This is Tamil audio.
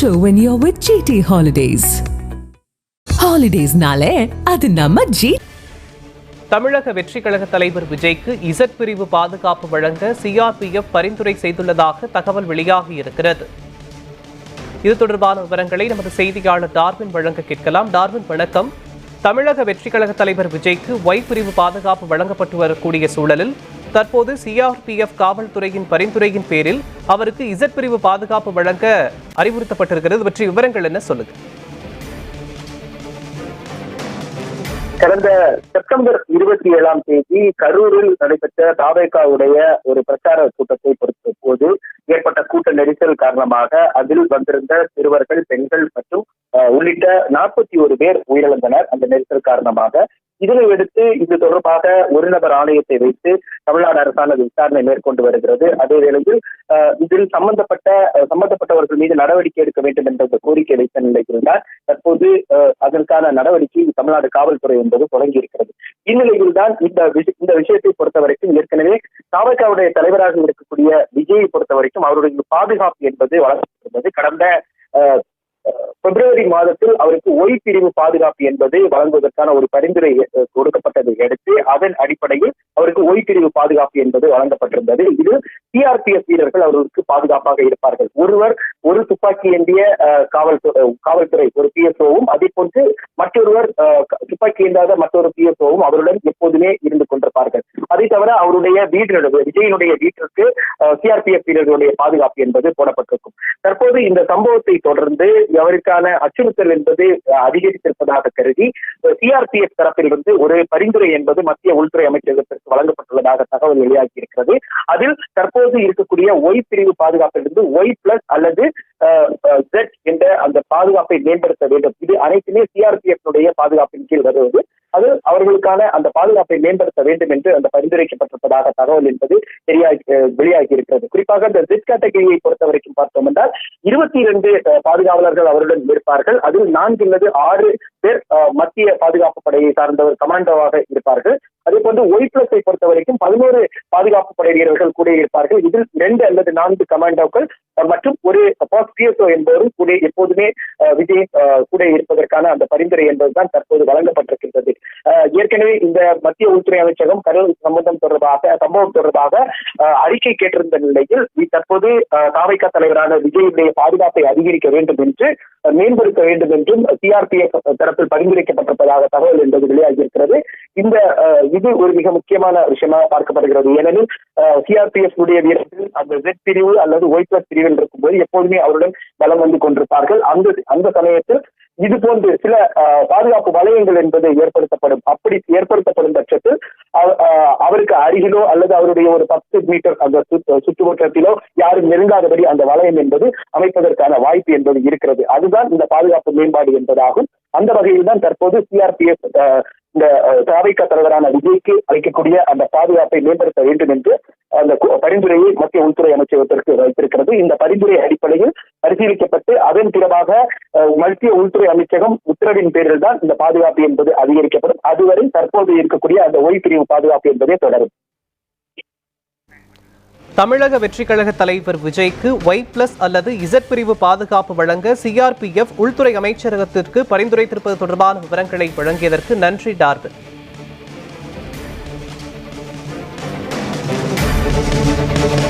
show when you're with GT Holidays. ஹாலிடேஸ்னாலே அது நம்ம ஜி தமிழக வெற்றி கழக தலைவர் விஜய்க்கு இசட் பிரிவு பாதுகாப்பு வழங்க சிஆர்பிஎஃப் பரிந்துரை செய்துள்ளதாக தகவல் வெளியாகி இருக்கிறது. இது தொடர்பான விவரங்களை நமது செய்தியாளர் டார்வின் வழங்க கேட்கலாம். டார்வின் வணக்கம். தமிழக வெற்றி கழக தலைவர் விஜய்க்கு ஒய் பிரிவு பாதுகாப்பு வழங்கப்பட்டு வரக்கூடிய சூழலில் தற்போது சிஆர்பிஎஃப் காவல்துறையின் பரிந்துரையின் பேரில் அவருக்கு இசட் பிரிவு பாதுகாப்பு வழங்க அறிவுறுத்தப்பட்டிருக்கிறது. பற்றி விவரங்கள் என்ன? சொல்லுங்க. கடந்த செப்டம்பர் இருபத்தி ஏழாம் தேதி கரூரில் நடைபெற்ற தாவேகாவுடைய ஒரு பிரச்சார கூட்டத்தை பொறுத்த போது ஏற்பட்ட கூட்ட நெரிசல் காரணமாக அதில் வந்திருந்த சிறுவர்கள் பெண்கள் மற்றும் அஹ், உள்ளிட்ட நாற்பத்தி ஒரு பேர் உயிரிழந்தனர். அந்த நெரிசல் காரணமாக இதனை அடுத்து இது தொடர்பாக ஒரு நபர் ஆணையத்தை வைத்து தமிழ்நாடு அரசானது விசாரணை மேற்கொண்டு வருகிறது. அதே வேளையில் இதில் சம்பந்தப்பட்ட சம்பந்தப்பட்டவர்கள் மீது நடவடிக்கை எடுக்க வேண்டும் என்ற கோரிக்கை வைத்த நிலையில்தான் தற்போது அதற்கான நடவடிக்கை தமிழ்நாடு காவல்துறை என்பது தொடங்கி இருக்கிறது. இந்நிலையில் தான் இந்த இந்த விஷயத்தை பொறுத்த வரைக்கும் ஏற்கனவே தாவக்காவுடைய தலைவராக இருக்கக்கூடிய விஜயை பொறுத்த வரைக்கும் அவருடைய பாதுகாப்பு என்பது வழங்கப்பட்டிருந்தது கடந்த பிப்ரவரி மாதத்தில் அவருக்கு ஒய் பிரிவு பாதுகாப்பு என்பது வழங்குவதற்கான ஒரு பரிந்துரை கொடுக்கப்பட்டதை அடுத்து அதன் அடிப்படையில் அவருக்கு ஒய் பிரிவு பாதுகாப்பு என்பது வழங்கப்பட்டிருந்தது. இது சிஆர்பிஎஃப் வீரர்கள் அவர்களுக்கு பாதுகாப்பாக இருப்பார்கள். ஒருவர் ஒரு துப்பாக்கி ஏந்திய காவல்துறை காவல்துறை ஒரு பிஎஸ்ஓவும் அதே போன்று மற்றொருவர் துப்பாக்கி ஏந்தாத மற்றொரு பிஎஸ்ஓவும் அவருடன் எப்போதுமே இருந்து கொண்டிருப்பார்கள். அதை தவிர அவருடைய வீட்டினுடைய விஜயனுடைய வீட்டிற்கு சிஆர்பிஎஃப் வீரர்களுடைய பாதுகாப்பு என்பது போடப்பட்டிருக்கும். தற்போது இந்த சம்பவத்தை தொடர்ந்து அவருக்கான அச்சுறுத்தல் என்பது அதிகரித்திருப்பதாக கருதி சிஆர்பிஎஃப் தரப்பிலிருந்து ஒரு பரிந்துரை என்பது மத்திய உள்துறை அமைச்சகத்திற்கு வழங்கப்பட்டுள்ளதாக தகவல் வெளியாகி இருக்கிறது அதில் தற்போது இருக்கக்கூடிய ஒய் பிரிவு பாதுகாப்பிலிருந்து ஒய் பிளஸ் அல்லது ஜெட் என்ற அந்த பாதுகாப்பை மேம்படுத்த வேண்டும். இது அனைத்துமே சிஆர்பிஎஃப் பாதுகாப்பின் கீழ் வருவது. அது அவர்களுக்கான அந்த பாதுகாப்பை மேம்படுத்த வேண்டும் என்று அந்த பரிந்துரைக்கப்பட்டிருப்பதாக தகவல் என்பது தெரியாகி வெளியாகி இருக்கிறது குறிப்பாக இந்த ஜெட் கேட்டகரியை பொறுத்த வரைக்கும் பார்த்தோம் என்றால் இருபத்தி இரண்டு பாதுகாவலர்கள் அவருடன் இருப்பார்கள். அதில் நான்கு அல்லது ஆறு பேர் மத்திய பாதுகாப்பு படையை சார்ந்தவர் கமாண்டோவாக இருப்பார்கள். அதே போன்று ஒய் பிளஸை பொறுத்த வரைக்கும் பதினோரு பாதுகாப்பு படை வீரர்கள் கூட இருப்பார்கள். இதில் இரண்டு அல்லது நான்கு கமாண்டோக்கள் மற்றும் ஒரு பிஎஸ்ஓ என்பவரும் கூட எப்போதுமே விஜய் கூட இருப்பதற்கான அந்த பரிந்துரை என்பதுதான் தற்போது வழங்கப்பட்டிருக்கின்றது. ஏற்கனவே இந்த மத்திய உள்துறை அமைச்சகம் கடல் சம்பந்தம் தொடர்பாக சம்பவம் தொடர்பாக அறிக்கை கேட்டிருந்த நிலையில் தற்போது தாவைக்கா தலைவரான விஜயுடைய பாதுகாப்பை அதிகரிக்க வேண்டும் என்று மேம்படுத்த வேண்டும் என்றும் சிஆர்பிஎஃப் தரப்பில் பரிந்துரைக்கப்பட்டிருப்பதாக தகவல் என்பது வெளியாகியிருக்கிறது. இந்த இது ஒரு மிக முக்கியமான விஷயமா பார்க்கப்படுகிறது. ஏனெனில் சிஆர்பிஎஃப் உடைய வீரர்கள் அந்த ஜெட் பிரிவு அல்லது ஒய் பிளஸ் பிரிவில் இருக்கும்போது எப்போதுமே அவருடன் பலம் வந்து கொண்டிருப்பார்கள். அந்த அந்த சமயத்தில் இது போன்று சில அஹ், பாதுகாப்பு வளையங்கள் என்பது ஏற்படுத்தப்படும். அப்படி ஏற்படுத்தப்படும் பட்சத்தில் அவருக்கு அருகிலோ அல்லது அவருடைய ஒரு பத்து மீட்டர் அந்த சுற்று- சுற்றுவட்டத்திலோ யாரும் நெருங்காதபடி அந்த வளையம் என்பது அமைப்பதற்கான வாய்ப்பு என்பது இருக்கிறது. அதுதான் இந்த பாதுகாப்பு மேம்பாடு என்பதாகும். அந்த வகையில் தான் தற்போது சிஆர்பிஎஃப் இந்த தாவைக்கா தலைவரான விஜய்க்கு அளிக்கக்கூடிய அந்த பாதுகாப்பை மேம்படுத்த வேண்டும் என்று அந்த பரிந்துரையை மத்திய உள்துறை அமைச்சகத்திற்கு வைத்திருக்கிறது. இந்த பரிந்துரை அடிப்படையில் பரிசீலிக்கப்பட்டு அதன் பிறகாக மத்திய உள்துறை அமைச்சகம் உத்தரவின் பேரில் தான் இந்த பாதுகாப்பு என்பது அதிகரிக்கப்படும். அதுவரை தற்போது இருக்கக்கூடிய அந்த ஓய்வு பிரிவு பாதுகாப்பு என்பதே தொடரும். தமிழக வெற்றிக்கழக தலைவர் விஜய்க்கு ஒய் பிளஸ் அல்லது இசட் பிரிவு பாதுகாப்பு வழங்க சிஆர்பிஎஃப் உள்துறை அமைச்சரகத்திற்கு பரிந்துரைத்திருப்பது தொடர்பான விவரங்களை வழங்கியதற்கு நன்றி டார்வின் Thank.